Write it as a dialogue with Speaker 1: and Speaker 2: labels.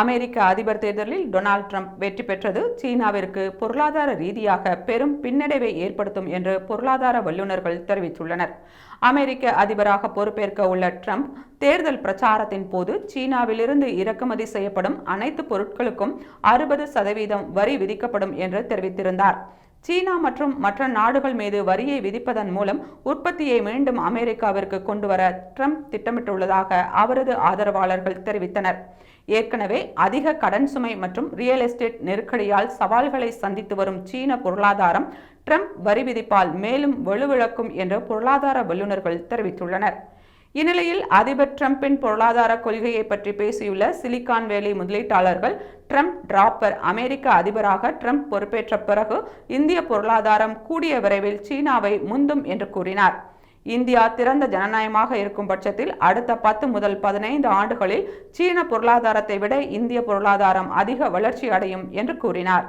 Speaker 1: அமெரிக்க அதிபர் தேர்தலில் Donald Trump வெற்றி பெற்றது சீனாவிற்கு பொருளாதார ரீதியாக பெரும் பின்னடைவை ஏற்படுத்தும் என்று பொருளாதார வல்லுநர்கள் தெரிவித்துள்ளனர். அமெரிக்க அதிபராக பொறுப்பேற்க உள்ள ட்ரம்ப் தேர்தல் பிரச்சாரத்தின் போது சீனாவிலிருந்து இறக்குமதி செய்யப்படும் அனைத்து பொருட்களுக்கும் அறுபது சதவீதம் வரி விதிக்கப்படும் என்று தெரிவித்திருந்தார். சீனா மற்றும் மற்ற நாடுகள் மீது வரியை விதிப்பதன் மூலம் உற்பத்தியை மீண்டும் அமெரிக்காவிற்கு கொண்டுவர ட்ரம்ப் திட்டமிட்டுள்ளதாக அவரது ஆதரவாளர்கள் தெரிவித்தனர். ஏற்கனவே அதிக கடன் சுமை மற்றும் ரியல் எஸ்டேட் நெருக்கடியால் சவால்களை சந்தித்து வரும் சீன பொருளாதாரம் ட்ரம்ப் வரி விதிப்பால் மேலும் வலுவிழக்கும் என்று பொருளாதார வல்லுநர்கள் தெரிவித்துள்ளனர். இந்நிலையில் அதிபர் டிரம்பின் பொருளாதார கொள்கையை பற்றி பேசியுள்ள சிலிகான் வேலி முதலீட்டாளர்கள் ட்ரம்ப் டிராப்பர் அமெரிக்க அதிபராக ட்ரம்ப் பொறுப்பேற்ற பிறகு இந்திய பொருளாதாரம் கூடிய விரைவில் சீனாவை முந்தும் என்று கூறினார். இந்தியா திறந்த ஜனநாயகமாக இருக்கும் பட்சத்தில் அடுத்த பத்து முதல் பதினைந்து ஆண்டுகளில் சீன பொருளாதாரத்தை விட இந்திய பொருளாதாரம் அதிக வளர்ச்சி அடையும் என்று கூறினார்.